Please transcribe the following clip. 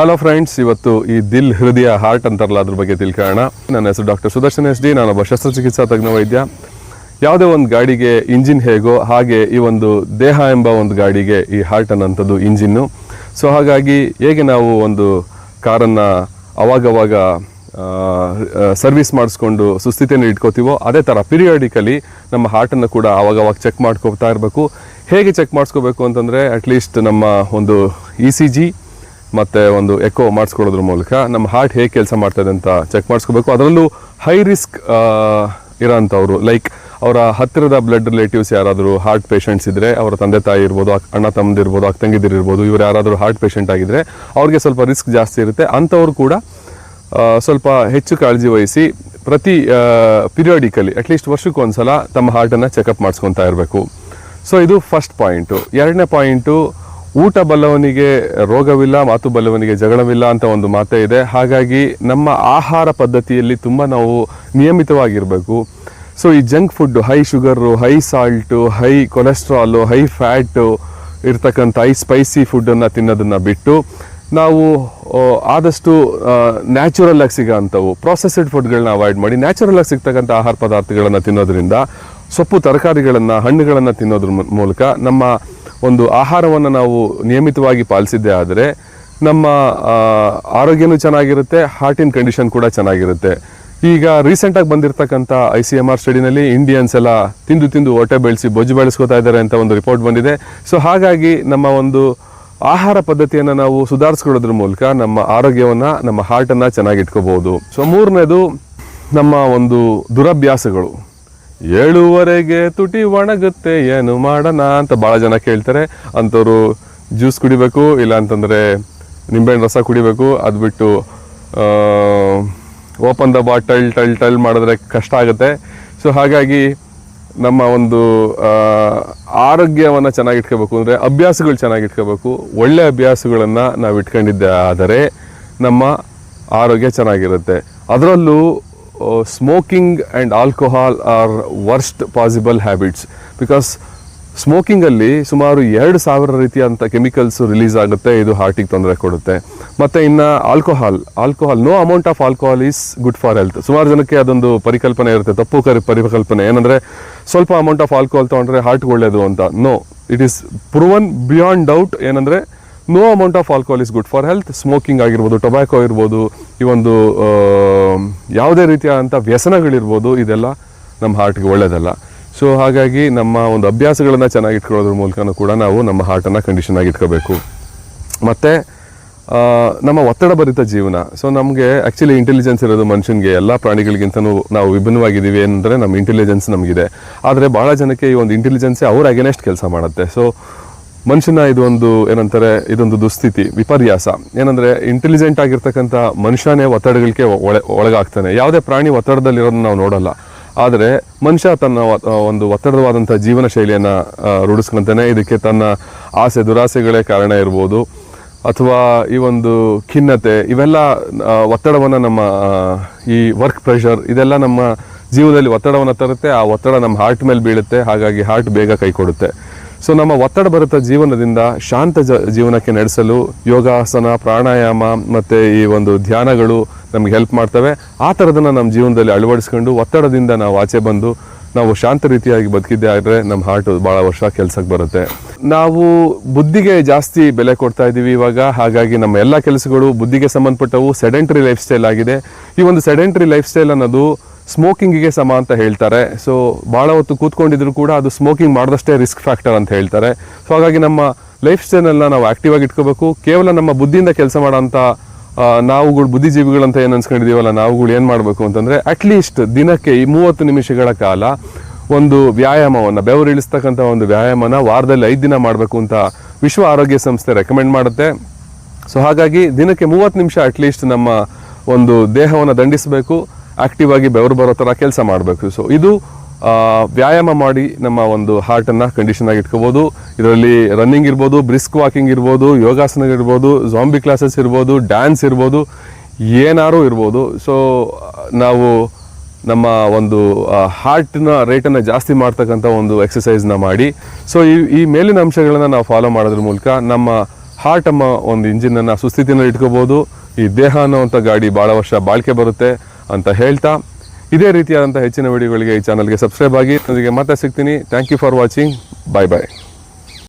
Hello friends ಇವತ್ತು ಈ ದಿಲ್ ಹೃದಯ ಹಾರ್ಟ್ ಅಂತಾರಲ್ಲ ಅದ್ರ ಬಗ್ಗೆ ತಿಳ್ಕೊಳ್ಳೋಣ. ನನ್ನ ಹೆಸರು ಡಾಕ್ಟರ್ ಸುದರ್ಶನ್ ಎಸ್ ಡಿ ನಾನೊಬ್ಬ ಶಸ್ತ್ರಚಿಕಿತ್ಸಾ ತಜ್ಞ ವೈದ್ಯ. ಯಾವುದೇ ಒಂದು ಗಾಡಿಗೆ ಇಂಜಿನ್ ಹೇಗೋ ಹಾಗೆ ಈ ಒಂದು ದೇಹ ಎಂಬ ಒಂದು ಗಾಡಿಗೆ ಈ ಹಾರ್ಟ್ ಅನ್ನೋಂಥದ್ದು ಇಂಜಿನ್ನು ಸೊ ಹಾಗಾಗಿ ಹೇಗೆ ನಾವು ಒಂದು ಕಾರನ್ನು ಅವಾಗವಾಗ ಸರ್ವಿಸ್ ಮಾಡಿಸ್ಕೊಂಡು ಸುಸ್ಥಿತಿಯನ್ನು ಇಟ್ಕೋತೀವೋ ಅದೇ ಥರ ಪಿರಿಯಾಡಿಕಲಿ ನಮ್ಮ ಹಾರ್ಟನ್ನು ಕೂಡ ಅವಾಗವಾಗ ಚೆಕ್ ಮಾಡ್ಕೋತಾ ಇರಬೇಕು. ಹೇಗೆ ಚೆಕ್ ಮಾಡಿಸ್ಕೋಬೇಕು ಅಂತಂದರೆ ಅಟ್ಲೀಸ್ಟ್ ನಮ್ಮ ಒಂದು ಇ ಸಿ ಜಿ ಮತ್ತು ಒಂದು ಎಕೋ ಮಾಡಿಸ್ಕೊಳ್ಳೋದ್ರ ಮೂಲಕ ನಮ್ಮ ಹಾರ್ಟ್ ಹೇಗೆ ಕೆಲಸ ಮಾಡ್ತದೆ ಅಂತ ಚೆಕ್ ಮಾಡಿಸ್ಕೋಬೇಕು. ಅದರಲ್ಲೂ ಹೈ ರಿಸ್ಕ್ ಇರೋಂಥವ್ರು ಲೈಕ್ ಅವರ ಹತ್ತಿರದ ಬ್ಲಡ್ ರಿಲೇಟಿವ್ಸ್ ಯಾರಾದರೂ ಹಾರ್ಟ್ ಪೇಷಂಟ್ಸ್ ಇದ್ದರೆ ಅವರ ತಂದೆ ತಾಯಿ ಇರ್ಬೋದು ಅಣ್ಣ ತಮ್ಮದಿರ್ಬೋದು ಅಕ್ಕ ತಂಗಿದಿರಿರ್ಬೋದು ಇವರು ಯಾರಾದರೂ ಹಾರ್ಟ್ ಪೇಷಂಟ್ ಆಗಿದ್ದರೆ ಅವ್ರಿಗೆ ಸ್ವಲ್ಪ ರಿಸ್ಕ್ ಜಾಸ್ತಿ ಇರುತ್ತೆ. ಅಂಥವ್ರು ಕೂಡ ಸ್ವಲ್ಪ ಹೆಚ್ಚು ಕಾಳಜಿ ವಹಿಸಿ ಪ್ರತಿ ಪಿರಿಯಾಡಿಕಲಿ ಅಟ್ಲೀಸ್ಟ್ ವರ್ಷಕ್ಕೊಂದ್ಸಲ ತಮ್ಮ ಹಾರ್ಟನ್ನು ಚೆಕಪ್ ಮಾಡಿಸ್ಕೊತಾ ಇರಬೇಕು. ಸೊ ಇದು ಫಸ್ಟ್ ಪಾಯಿಂಟು ಎರಡನೇ ಪಾಯಿಂಟು ಊಟ ಬಲ್ಲವನಿಗೆ ರೋಗವಿಲ್ಲ, ಮಾತು ಬಲ್ಲವನಿಗೆ ಜಗಳವಿಲ್ಲ ಅಂತ ಒಂದು ಮಾತೇ ಇದೆ. ಹಾಗಾಗಿ ನಮ್ಮ ಆಹಾರ ಪದ್ಧತಿಯಲ್ಲಿ ತುಂಬ ನಾವು ನಿಯಮಿತವಾಗಿರಬೇಕು. ಸೊ ಈ junk food high sugar high salt high cholesterol high fat ಇರ್ತಕ್ಕಂಥ ಹೈ ಸ್ಪೈಸಿ ಫುಡ್ಡನ್ನು ತಿನ್ನೋದನ್ನು ಬಿಟ್ಟು ನಾವು ಆದಷ್ಟು ನ್ಯಾಚುರಲ್ ಆಗಿ ಸಿಗೋಂಥವು ಪ್ರೊಸೆಸ್ಡ್ ಫುಡ್ಗಳನ್ನ ಅವಾಯ್ಡ್ ಮಾಡಿ ನ್ಯಾಚುರಲ್ ಆಗಿ ಸಿಗ್ತಕ್ಕಂಥ ಆಹಾರ ಪದಾರ್ಥಗಳನ್ನು ತಿನ್ನೋದ್ರಿಂದ ಸೊಪ್ಪು, ತರಕಾರಿಗಳನ್ನು, ಹಣ್ಣುಗಳನ್ನು ತಿನ್ನೋದ್ರ ಮೂಲಕ ನಮ್ಮ ಒಂದು ಆಹಾರವನ್ನು ನಾವು ನಿಯಮಿತವಾಗಿ ಪಾಲಿಸಿದ್ದೇ ಆದರೆ ನಮ್ಮ ಆರೋಗ್ಯನೂ ಚೆನ್ನಾಗಿರುತ್ತೆ ಹಾರ್ಟಿನ ಕಂಡೀಷನ್ ಕೂಡ ಚೆನ್ನಾಗಿರುತ್ತೆ. ಈಗ ರೀಸೆಂಟಾಗಿ ಬಂದಿರತಕ್ಕಂಥ ಐ ಸಿ ಎಂ ಆರ್ ಸ್ಟಡಿನಲ್ಲಿ ಇಂಡಿಯನ್ಸ್ ಎಲ್ಲ ತಿಂದು ತಿಂದು ಹೊಟ್ಟೆ ಬೆಳೆಸಿ ಬೊಜ್ಜು ಬೆಳೆಸ್ಕೋತಾ ಇದ್ದಾರೆ ಅಂತ ಒಂದು ರಿಪೋರ್ಟ್ ಬಂದಿದೆ. ಸೊ ಹಾಗಾಗಿ ನಮ್ಮ ಒಂದು ಆಹಾರ ಪದ್ಧತಿಯನ್ನು ನಾವು ಸುಧಾರಿಸ್ಕೊಳ್ಳೋದ್ರ ಮೂಲಕ ನಮ್ಮ ಆರೋಗ್ಯವನ್ನು, ನಮ್ಮ ಹಾರ್ಟನ್ನು ಚೆನ್ನಾಗಿ ಇಟ್ಕೋಬಹುದು ಸೊ ಮೂರನೇದು ನಮ್ಮ ಒಂದು ದುರಭ್ಯಾಸಗಳು. ಏಳುವರೆಗೆ ತುಟಿ ಒಣಗುತ್ತೆ, ಏನು ಮಾಡೋಣ ಅಂತ ಭಾಳ ಜನ ಕೇಳ್ತಾರೆ. ಅಂಥವ್ರು ಜ್ಯೂಸ್ ಕುಡಿಬೇಕು, ಇಲ್ಲ ಅಂತಂದರೆ ನಿಂಬೆಹಣ್ಣು ರಸ ಕುಡಿಬೇಕು, ಅದು ಬಿಟ್ಟು ಓಪನ್ ದ ಬಾಟಲ್, ಟಲ್ ಟಲ್ ಮಾಡಿದ್ರೆ ಕಷ್ಟ ಆಗುತ್ತೆ. ಸೊ ಹಾಗಾಗಿ ನಮ್ಮ ಒಂದು ಆರೋಗ್ಯವನ್ನು ಚೆನ್ನಾಗಿಟ್ಕೋಬೇಕು ಅಂದರೆ ಅಭ್ಯಾಸಗಳು ಚೆನ್ನಾಗಿ ಇಟ್ಕೋಬೇಕು. ಒಳ್ಳೆ ಅಭ್ಯಾಸಗಳನ್ನು ನಾವು ಇಟ್ಕೊಂಡಿದ್ದೆ ಆದರೆ ನಮ್ಮ ಆರೋಗ್ಯ ಚೆನ್ನಾಗಿರುತ್ತೆ. ಅದರಲ್ಲೂ smoking and alcohol are worst possible habits because ಸ್ಮೋಕಿಂಗಲ್ಲಿ ಸುಮಾರು ಎರಡು ಸಾವಿರ ರೀತಿಯಾದಂಥ ಕೆಮಿಕಲ್ಸ್ ರಿಲೀಸ್ ಆಗುತ್ತೆ, ಇದು ಹಾರ್ಟಿಗೆ ತೊಂದರೆ ಕೊಡುತ್ತೆ. ಮತ್ತು ಇನ್ನು alcohol alcohol no amount of alcohol is good for health ಸುಮಾರು ಜನಕ್ಕೆ ಅದೊಂದು ಪರಿಕಲ್ಪನೆ ಇರುತ್ತೆ, ತಪ್ಪು ಕರಿ, ಪರಿಕಲ್ಪನೆ. ಏನಂದರೆ ಸ್ವಲ್ಪ ಅಮೌಂಟ್ ಆಫ್ ಆಲ್ಕೋಹಾಲ್ ತೊಗೊಂಡ್ರೆ ಹಾರ್ಟ್ಗೆ ಒಳ್ಳೆಯದು ಅಂತ. No it is proven beyond doubt ಏನಂದರೆ no amount of alcohol is good for health smoking ಆಗಿರ್ಬೋದು ಟೊಬ್ಯಾಕೋ ಇರ್ಬೋದು, ಈ ಒಂದು ಯಾವುದೇ ರೀತಿಯಾದಂಥ ವ್ಯಸನಗಳಿರ್ಬೋದು, ಇದೆಲ್ಲ ನಮ್ಮ ಹಾರ್ಟ್ಗೆ ಒಳ್ಳೆಯದಲ್ಲ ಸೊ ಹಾಗಾಗಿ ನಮ್ಮ ಒಂದು ಅಭ್ಯಾಸಗಳನ್ನು ಚೆನ್ನಾಗಿ ಇಟ್ಕೊಳ್ಳೋದ್ರ ಮೂಲಕನೂ ಕೂಡ ನಾವು ನಮ್ಮ ಹಾರ್ಟನ್ನು ಕಂಡೀಷನ್ ಆಗಿ ಇಟ್ಕೋಬೇಕು. ಮತ್ತು ನಮ್ಮ ಒತ್ತಡ ಭರಿತ ಜೀವನ. ಸೊ ನಮಗೆ ಆ್ಯಕ್ಚುಲಿ ಇಂಟೆಲಿಜೆನ್ಸ್ ಇರೋದು ಮನುಷ್ಯನಿಗೆ ಎಲ್ಲ ಪ್ರಾಣಿಗಳಿಗಿಂತನೂ ನಾವು ವಿಭಿನ್ನವಾಗಿದ್ದೀವಿ ಏನಂದರೆ ನಮ್ಮ ಇಂಟೆಲಿಜೆನ್ಸ್ ನಮಗಿದೆ. ಆದರೆ ಭಾಳ ಜನಕ್ಕೆ ಈ ಒಂದು ಇಂಟೆಲಿಜೆನ್ಸೇ ಅವ್ರ ಅಗೇನೆಸ್ಟ್ ಕೆಲಸ ಮಾಡುತ್ತೆ. ಸೊ ಮನುಷ್ಯನ ಒಂದು ಏನಂತಾರೆ, ಇದೊಂದು ದುಸ್ಥಿತಿ, ವಿಪರ್ಯಾಸ. ಏನಂದ್ರೆ ಇಂಟೆಲಿಜೆಂಟ್ ಆಗಿರ್ತಕ್ಕಂಥ ಮನುಷ್ಯನೇ ಒತ್ತಡಗಳಿಗೆ ಒಳ, ಒಳಗಾಗ್ತಾನೆ. ಯಾವುದೇ ಪ್ರಾಣಿ ಒತ್ತಡದಲ್ಲಿರೋದನ್ನ ನಾವು ನೋಡಲ್ಲ. ಆದರೆ, ಮನುಷ್ಯ ತನ್ನ ಒಂದು ಒತ್ತಡವಾದಂಥ ಜೀವನ ಶೈಲಿಯನ್ನು ರೂಢಿಸ್ಕೊಂತಾನೆ. ಇದಕ್ಕೆ ತನ್ನ ಆಸೆ, ದುರಾಸೆಗಳೇ ಕಾರಣ ಇರ್ಬೋದು. ಅಥವಾ ಈ ಒಂದು ಖಿನ್ನತೆ, ಇವೆಲ್ಲ ಒತ್ತಡವನ್ನು ನಮ್ಮ ಈ ವರ್ಕ್ ಪ್ರೆಷರ್ ಇದೆಲ್ಲ ನಮ್ಮ ಜೀವನದಲ್ಲಿ ಒತ್ತಡವನ್ನು ತರುತ್ತೆ. ಆ ಒತ್ತಡ ನಮ್ಮ ಹಾರ್ಟ್ ಮೇಲೆ ಬೀಳುತ್ತೆ. ಹಾಗಾಗಿ ಹಾರ್ಟ್ ಬೇಗ ಕೈ ಕೊಡುತ್ತೆ. ಸೊ ನಮ್ಮ ಒತ್ತಡ ಭರಿತ ಜೀವನದಿಂದ ಶಾಂತ ಜೀವನಕ್ಕೆ ನಡೆಸಲು ಯೋಗಾಸನ, ಪ್ರಾಣಾಯಾಮ ಮತ್ತು ಈ ಒಂದು ಧ್ಯಾನಗಳು ನಮಗೆ ಹೆಲ್ಪ್ ಮಾಡ್ತವೆ. ಆ ಥರದನ್ನು ನಮ್ಮ ಜೀವನದಲ್ಲಿ ಅಳವಡಿಸ್ಕೊಂಡು ಒತ್ತಡದಿಂದ ನಾವು ಆಚೆ ಬಂದು ನಾವು ಶಾಂತ ರೀತಿಯಾಗಿ ಬದುಕಿದ್ದೆ ಆದರೆ ನಮ್ಮ ಹಾರ್ಟ್ ಭಾಳ ವರ್ಷ ಕೆಲಸಕ್ಕೆ ಬರುತ್ತೆ. ನಾವು ಬುದ್ಧಿಗೆ ಜಾಸ್ತಿ ಬೆಲೆ ಕೊಡ್ತಾ ಇದ್ದೀವಿ ಇವಾಗ. ಹಾಗಾಗಿ ನಮ್ಮ ಎಲ್ಲ ಕೆಲಸಗಳು ಬುದ್ಧಿಗೆ ಸಂಬಂಧಪಟ್ಟವು ಸೆಡೆಂಟ್ರಿ ಲೈಫ್ ಸ್ಟೈಲ್ ಆಗಿದೆ. ಈ ಒಂದು ಸೆಡೆಂಟ್ರಿ ಲೈಫ್ ಸ್ಟೈಲ್ ಅನ್ನೋದು ಸ್ಮೋಕಿಂಗಿಗೆ ಸಮ ಅಂತ ಹೇಳ್ತಾರೆ. ಸೊ ಭಾಳ ಹೊತ್ತು ಕೂತ್ಕೊಂಡಿದ್ರು ಕೂಡ ಅದು ಸ್ಮೋಕಿಂಗ್ ಮಾಡಿದಷ್ಟೇ ರಿಸ್ಕ್ ಫ್ಯಾಕ್ಟರ್ ಅಂತ ಹೇಳ್ತಾರೆ. ಸೊ ಹಾಗಾಗಿ ನಮ್ಮ ಲೈಫ್ ಸ್ಟೈಲನ್ನ ನಾವು ಆಕ್ಟಿವ್ ಆಗಿ ಇಟ್ಕೋಬೇಕು. ಕೇವಲ ನಮ್ಮ ಬುದ್ಧಿಯಿಂದ ಕೆಲಸ ಮಾಡೋಂಥ ನಾವುಗಳು ಬುದ್ಧಿಜೀವಿಗಳಂತ ಏನು ಅನ್ಸ್ಕೊಂಡಿದ್ದೀವಲ್ಲ ನಾವುಗಳು ಏನು ಮಾಡಬೇಕು ಅಂತಂದರೆ ಅಟ್ಲೀಸ್ಟ್ ದಿನಕ್ಕೆ ಈ ಮೂವತ್ತು ನಿಮಿಷಗಳ ಕಾಲ ಒಂದು ವ್ಯಾಯಾಮವನ್ನು, ಬೆವರು ಇಳಿಸ್ತಕ್ಕಂಥ ಒಂದು ವ್ಯಾಯಾಮನ ವಾರದಲ್ಲಿ ಐದು ದಿನ ಮಾಡಬೇಕು ಅಂತ ವಿಶ್ವ ಆರೋಗ್ಯ ಸಂಸ್ಥೆ ರೆಕಮೆಂಡ್ ಮಾಡುತ್ತೆ. ಸೊ ಹಾಗಾಗಿ ದಿನಕ್ಕೆ ಮೂವತ್ತು ನಿಮಿಷ ಅಟ್ಲೀಸ್ಟ್ ನಮ್ಮ ಒಂದು ದೇಹವನ್ನು ದಂಡಿಸಬೇಕು. ಆಕ್ಟಿವ್ ಆಗಿ ಬೆವರು ಬರೋ ಥರ ಕೆಲಸ ಮಾಡಬೇಕು. ಸೊ ಇದು ವ್ಯಾಯಾಮ ಮಾಡಿ ನಮ್ಮ ಒಂದು ಹಾರ್ಟನ್ನು ಕಂಡೀಷನ್ ಆಗಿ ಇಟ್ಕೋಬೋದು. ಇದರಲ್ಲಿ ರನ್ನಿಂಗ್ ಇರ್ಬೋದು ಬ್ರಿಸ್ಕ್ ವಾಕಿಂಗ್ ಇರ್ಬೋದು ಯೋಗಾಸನ ಇರ್ಬೋದು ಜಾಂಬಿ ಕ್ಲಾಸಸ್ ಇರ್ಬೋದು ಡ್ಯಾನ್ಸ್ ಇರ್ಬೋದು, ಏನಾರು ಇರ್ಬೋದು. ಸೊ ನಾವು ನಮ್ಮ ಒಂದು ಹಾರ್ಟ್ನ ರೇಟನ್ನು ಜಾಸ್ತಿ ಮಾಡ್ತಕ್ಕಂಥ ಒಂದು ಎಕ್ಸಸೈಸ್ನ ಮಾಡಿ. ಸೊ ಈ ಈ ಮೇಲಿನ ಅಂಶಗಳನ್ನು ನಾವು ಫಾಲೋ ಮಾಡೋದ್ರ ಮೂಲಕ ನಮ್ಮ ಹಾರ್ಟ್ ಅಮ್ಮ ಒಂದು ಇಂಜಿನನ್ನು ಸುಸ್ಥಿತಿನಲ್ಲಿ ಇಟ್ಕೋಬೋದು. ಈ ದೇಹ ಅನ್ನೋವಂಥ ಗಾಡಿ ಭಾಳ ವರ್ಷ ಬಾಳಿಕೆ ಬರುತ್ತೆ. ಅಂತ ಹೇಳ್ತಾ ಇದೇ ರೀತಿಯಾದಂಥ ಹೆಚ್ಚಿನ ವಿಡಿಯೋಗಳಿಗೆ ಈ ಚಾನಲ್ಗೆ ಸಬ್ಸ್ಕ್ರೈಬ್ ಆಗಿ ನನಗೆ ಮತ್ತೆ ಸಿಗ್ತೀನಿ. Thank you for watching bye bye